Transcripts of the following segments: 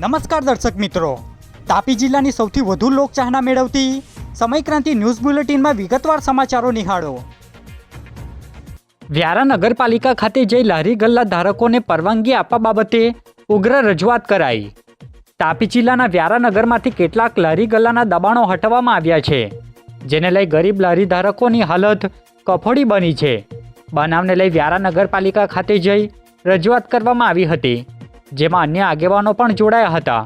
નમસ્કાર દર્શક મિત્રો. તાપી જિલ્લાની સૌથી વધુ લોકચાહના મેળવતી સમયક્રાંતિ ન્યૂઝ બુલેટિનમાં વિગતવાર સમાચારો નિહાળો. વ્યારા નગરપાલિકા ખાતે જઈ લારી ગલ્લા ધારકોને પરવાનગી આપવા બાબતે ઉગ્ર રજૂઆત કરાઈ. તાપી જિલ્લાના વ્યારા નગરમાંથી કેટલાક લારી ગલ્લાના દબાણો હટાવવામાં આવ્યા છે, જેને લઈ ગરીબ લારી ધારકોની હાલત કફોડી બની છે. બનાવને લઈ વ્યારા નગરપાલિકા ખાતે જઈ રજૂઆત કરવામાં આવી હતી. જેમાં અન્ય આગેવાનો પણ જોડાયા હતા.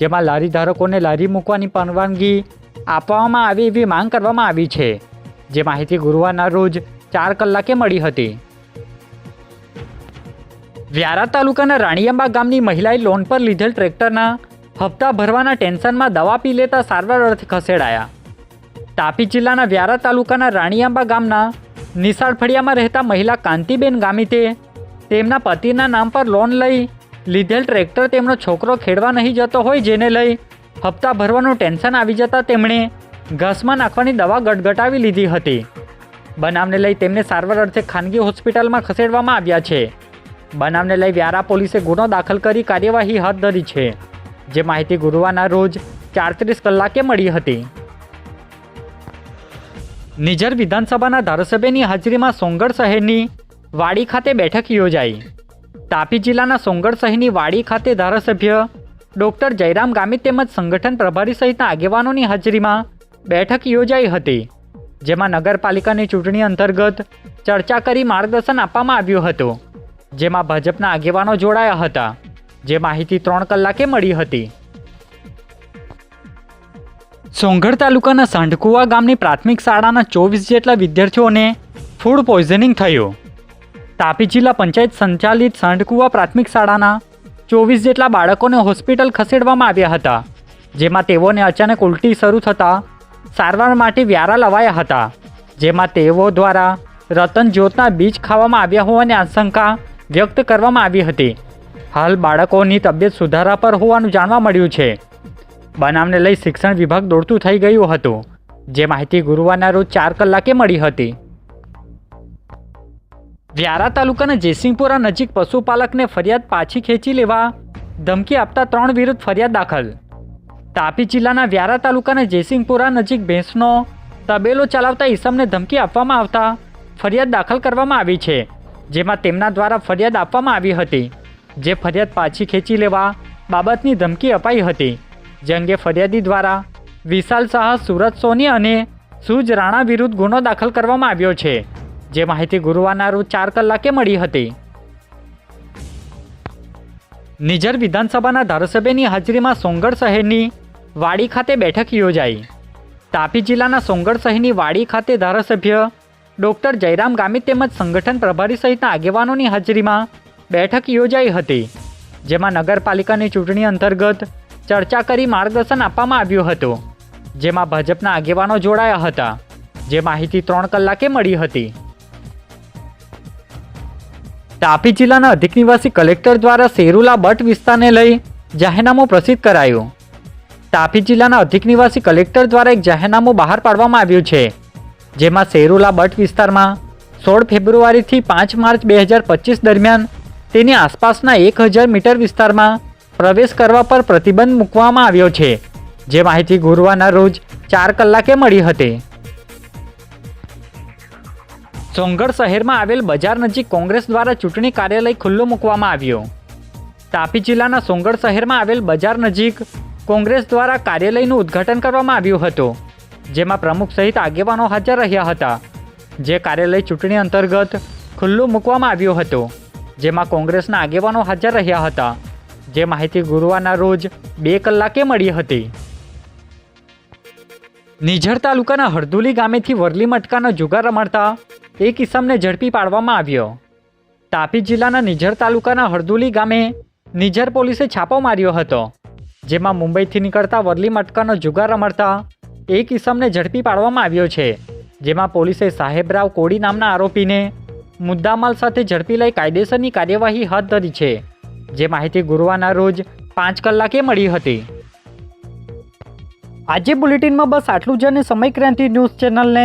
જેમાં લારી ધારકોને લારી મૂકવાની પરવાનગી આપવામાં આવી એવી માંગ કરવામાં આવી છે. જે માહિતી ગુરુવારના રોજ ચાર કલાકે મળી હતી. વ્યારા તાલુકાના રાણીયંબા ગામની મહિલાએ લોન પર લીધેલ ટ્રેક્ટરના હપ્તા ભરવાના ટેન્શનમાં દવા પી લેતા સારવાર અર્થે ખસેડાયા. તાપી જિલ્લાના વ્યારા તાલુકાના રાણીયાંબા ગામના નિશાળ ફળિયામાં રહેતા મહિલા કાંતિબેન ગામિતે તેમના પતિના નામ પર લોન લઈ લીધેલ ટ્રેક્ટર તેમનો છોકરો ખેડવા નહીં જતો હોય જેને લઈ હપ્તા ભરવાનું ટેન્શન આવી જતાં તેમણે ઘાસમાં નાખવાની દવા ગટગટાવી લીધી હતી. બનાવને લઈ તેમને સારવાર અર્થે ખાનગી હોસ્પિટલમાં ખસેડવામાં આવ્યા છે. બનાવને લઈ વ્યારા પોલીસે ગુનો દાખલ કરી કાર્યવાહી હાથ ધરી છે, જે માહિતી ગુરુવારના રોજ ચારત્રીસ કલાકે મળી હતી. નિઝર વિધાનસભાના ધારાસભ્યની હાજરીમાં સોંગઢ શહેરની વાડી ખાતે બેઠક યોજાઈ. તાપી જિલ્લાના સોંગળ શહેરની વાડી ખાતે ધારાસભ્ય ડોક્ટર જયરામ ગામિત તેમજ સંગઠન પ્રભારી સહિતના આગેવાનોની હાજરીમાં બેઠક યોજાઈ હતી, જેમાં નગરપાલિકાની ચૂંટણી અંતર્ગત ચર્ચા કરી માર્ગદર્શન આપવામાં આવ્યું હતું, જેમાં ભાજપના આગેવાનો જોડાયા હતા, જે માહિતી ત્રણ કલાકે મળી હતી. સોંગઢ તાલુકાના સાંઢકુવા ગામની પ્રાથમિક શાળાના ચોવીસ જેટલા વિદ્યાર્થીઓને ફૂડ પોઈઝનિંગ થયું. તાપી જિલ્લા પંચાયત સંચાલિત સાંઢકુવા પ્રાથમિક શાળાના ચોવીસ જેટલા બાળકોને હોસ્પિટલ ખસેડવામાં આવ્યા હતા, જેમાં તેઓને અચાનક ઉલટી શરૂ થતાં સારવાર માટે વ્યારા લવાયા હતા, જેમાં તેઓ દ્વારા રતન જ્યોતના બીજ ખાવામાં આવ્યા હોવાની આશંકા વ્યક્ત કરવામાં આવી હતી. હાલ બાળકોની તબિયત સુધારા પર હોવાનું જાણવા મળ્યું છે. બનાવને લઈ શિક્ષણ વિભાગ દોડતું થઈ ગયું હતું, જે માહિતી ગુરુવારના રોજ ચાર કલાકે મળી હતી. વ્યારા તાલુકાના જયસિંહપુરા નજીક પશુપાલકને ફરિયાદ પાછી ખેંચી લેવા ધમકી આપતા ત્રણ વિરુદ્ધ ફરિયાદ દાખલ. તાપી જિલ્લાના વ્યારા તાલુકાના જયસિંહપુરા નજીક ભેંસનો તબેલો ચલાવતા ઈસમને ધમકી આપવામાં આવતા ફરિયાદ દાખલ કરવામાં આવી છે, જેમાં તેમના દ્વારા ફરિયાદ આપવામાં આવી હતી, જે ફરિયાદ પાછી ખેંચી લેવા બાબતની ધમકી અપાઈ હતી. જે અંગે ફરિયાદી દ્વારા વિશાલ શાહ સુરત સોની અને સુજ રાણા વિરુદ્ધ ગુનો દાખલ કરવામાં આવ્યો છે. જે માહિતી ગુરુવારના રોજ ચાર કલાકે મળી હતી. નિઝર વિધાનસભાના ધારાસભ્યની હાજરીમાં સોંગઢ શહેરની વાડી ખાતે બેઠક યોજાઈ. તાપી જિલ્લાના સોંગઢ શહેરની વાડી ખાતે ધારાસભ્ય ડોક્ટર જયરામ ગામિત તેમજ સંગઠન પ્રભારી સહિતના આગેવાનોની હાજરીમાં બેઠક યોજાઈ હતી, જેમાં નગરપાલિકાની ચૂંટણી અંતર્ગત ચર્ચા કરી માર્ગદર્શન આપવામાં આવ્યું હતું, જેમાં ભાજપના આગેવાનો જોડાયા હતા, જે માહિતી ત્રણ કલાકે મળી હતી. તાપી જિલ્લાના અધિક નિવાસી કલેક્ટર દ્વારા સેરુલા બટ વિસ્તારને લઈ જાહેરનામું પ્રસિદ્ધ કરાયું. તાપી જિલ્લાના અધિક નિવાસી કલેક્ટર દ્વારા એક જાહેરનામું બહાર પાડવામાં આવ્યું છે, જેમાં સેરુલા બટ વિસ્તારમાં સોળ ફેબ્રુઆરીથી પાંચ માર્ચ બે હજાર પચીસ દરમિયાન તેની આસપાસના એક હજાર મીટર વિસ્તારમાં પ્રવેશ કરવા પર પ્રતિબંધ મૂકવામાં આવ્યો છે. જે માહિતી ગુરુવારના રોજ ચાર કલાકે મળી હતી. સોંગઢ શહેરમાં આવેલ બજાર નજીક કોંગ્રેસ દ્વારા ચૂંટણી કાર્યાલય ખુલ્લું મૂકવામાં આવ્યું. તાપી જિલ્લાના સોંગઢ શહેરમાં આવેલ બજાર નજીક કોંગ્રેસ દ્વારા કાર્યાલયનું ઉદ્ઘાટન કરવામાં આવ્યું હતું, જેમાં પ્રમુખ સહિત આગેવાનો હાજર રહ્યા હતા, જે કાર્યાલય ચૂંટણી અંતર્ગત ખુલ્લું મૂકવામાં આવ્યું હતું, જેમાં કોંગ્રેસના આગેવાનો હાજર રહ્યા હતા, જે માહિતી ગુરુવારના રોજ બે કલાકે મળી હતી. નિઝર તાલુકાના હરદુલી ગામેથી વરલી મટકાનો જુગાર રમાડતા એક ઇસમને ઝડપી પાડવામાં આવ્યો. તાપી જિલ્લાના નિઝર તાલુકાના હરદુલી ગામે નિઝર પોલીસે છાપો માર્યો હતો, જેમાં મુંબઈથી નીકળતા વરલી મટકાનો જુગાર રમડતા એક ઇસમને ઝડપી પાડવામાં આવ્યો છે, જેમાં પોલીસે સાહેબરાવ કોડી નામના આરોપીને મુદ્દામાલ સાથે ઝડપી લઈ કાયદેસરની કાર્યવાહી હાથ ધરી છે, જે માહિતી ગુરુવારના રોજ પાંચ કલાકે મળી હતી. આજે બુલેટિનમાં બસ આટલું જ અને સમય ક્રાંતિ ન્યૂઝ ચેનલને